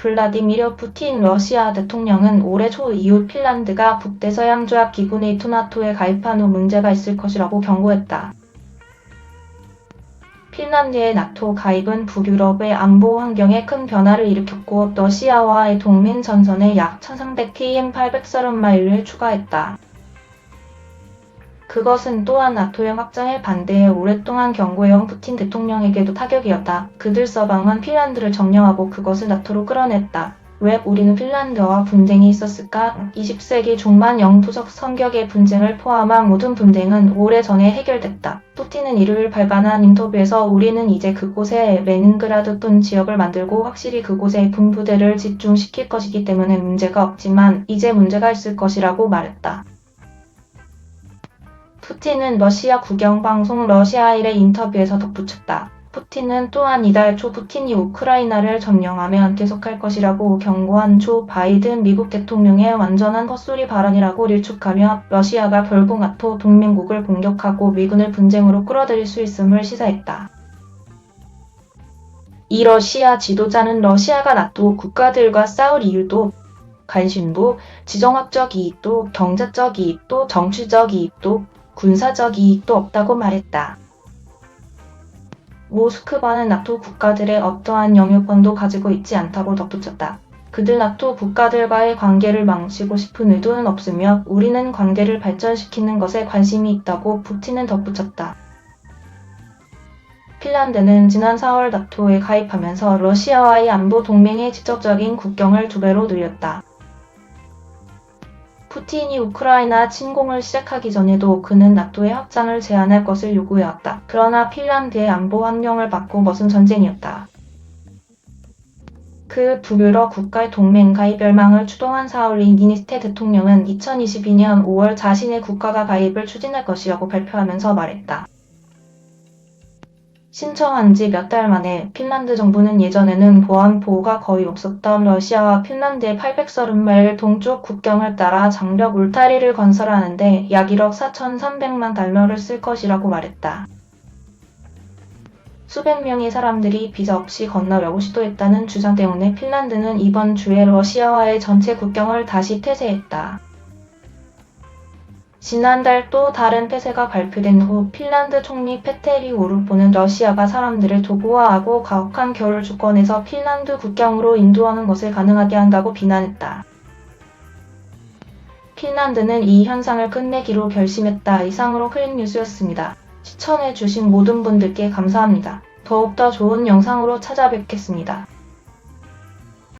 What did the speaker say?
블라디미르 푸틴 러시아 대통령은 올해 초 이후 핀란드가 북대서양 조약 기구 네이토 나토에 가입한 후 문제가 있을 것이라고 경고했다. 핀란드의 나토 가입은 북유럽의 안보 환경에 큰 변화를 일으켰고 러시아와의 동맹 전선에 약 1300km 830마일을 추가했다. 그것은 또한 나토의 확장에 반대해 오랫동안 경고해온 푸틴 대통령에게도 타격이었다. 그들 서방은 핀란드를 점령하고 그것을 나토로 끌어냈다. 왜 우리는 핀란드와 분쟁이 있었을까? 20세기 중반 영토적 성격의 분쟁을 포함한 모든 분쟁은 오래전에 해결됐다. 푸틴은 일요일 발간한 인터뷰에서 우리는 이제 그곳에 레닌그라드 돈 지역을 만들고 확실히 그곳에 군부대를 집중시킬 것이기 때문에 문제가 없지만 이제 문제가 있을 것이라고 말했다. 푸틴은 러시아 국영방송 러시아일의 인터뷰에서 덧붙였다. 푸틴은 또한 이달 초 푸틴이 우크라이나를 점령하면 계속할 것이라고 경고한 조 바이든 미국 대통령의 완전한 헛소리 발언이라고 일축하며 러시아가 결국 나토 동맹국을 공격하고 미군을 분쟁으로 끌어들일 수 있음을 시사했다. 이 러시아 지도자는 러시아가 나토 국가들과 싸울 이유도 관심도 지정학적 이익도 경제적 이익도 정치적 이익도 군사적 이익도 없다고 말했다. 모스크바는 나토 국가들의 어떠한 영유권도 가지고 있지 않다고 덧붙였다. 그들 나토 국가들과의 관계를 망치고 싶은 의도는 없으며 우리는 관계를 발전시키는 것에 관심이 있다고 푸틴은 덧붙였다. 핀란드는 지난 4월 나토에 가입하면서 러시아와의 안보 동맹의 직접적인 국경을 두 배로 늘렸다. 푸틴이 우크라이나 침공을 시작하기 전에도 그는 나토의 확장을 제한할 것을 요구해왔다. 그러나 핀란드의 안보 환경을 바꾼 것은 전쟁이었다. 그 북유럽 국가의 동맹 가입 열망을 추동한 사울리 니니스테 대통령은 2022년 5월 자신의 국가가 가입을 추진할 것이라고 발표하면서 말했다. 신청한 지 몇 달 만에 핀란드 정부는 예전에는 보안 보호가 거의 없었던 러시아와 핀란드의 830마일 동쪽 국경을 따라 장벽 울타리를 건설하는 데 약 1억 4,300만 달러를 쓸 것이라고 말했다. 수백 명의 사람들이 비자 없이 건너려고 시도했다는 주장 때문에 핀란드는 이번 주에 러시아와의 전체 국경을 다시 폐쇄했다. 지난달 또 다른 폐쇄가 발표된 후 핀란드 총리 페테리 오르포는 러시아가 사람들을 도구화하고 가혹한 겨울 주권에서 핀란드 국경으로 인도하는 것을 가능하게 한다고 비난했다. 핀란드는 이 현상을 끝내기로 결심했다. 이상으로 클릭 뉴스였습니다. 시청해주신 모든 분들께 감사합니다. 더욱더 좋은 영상으로 찾아뵙겠습니다.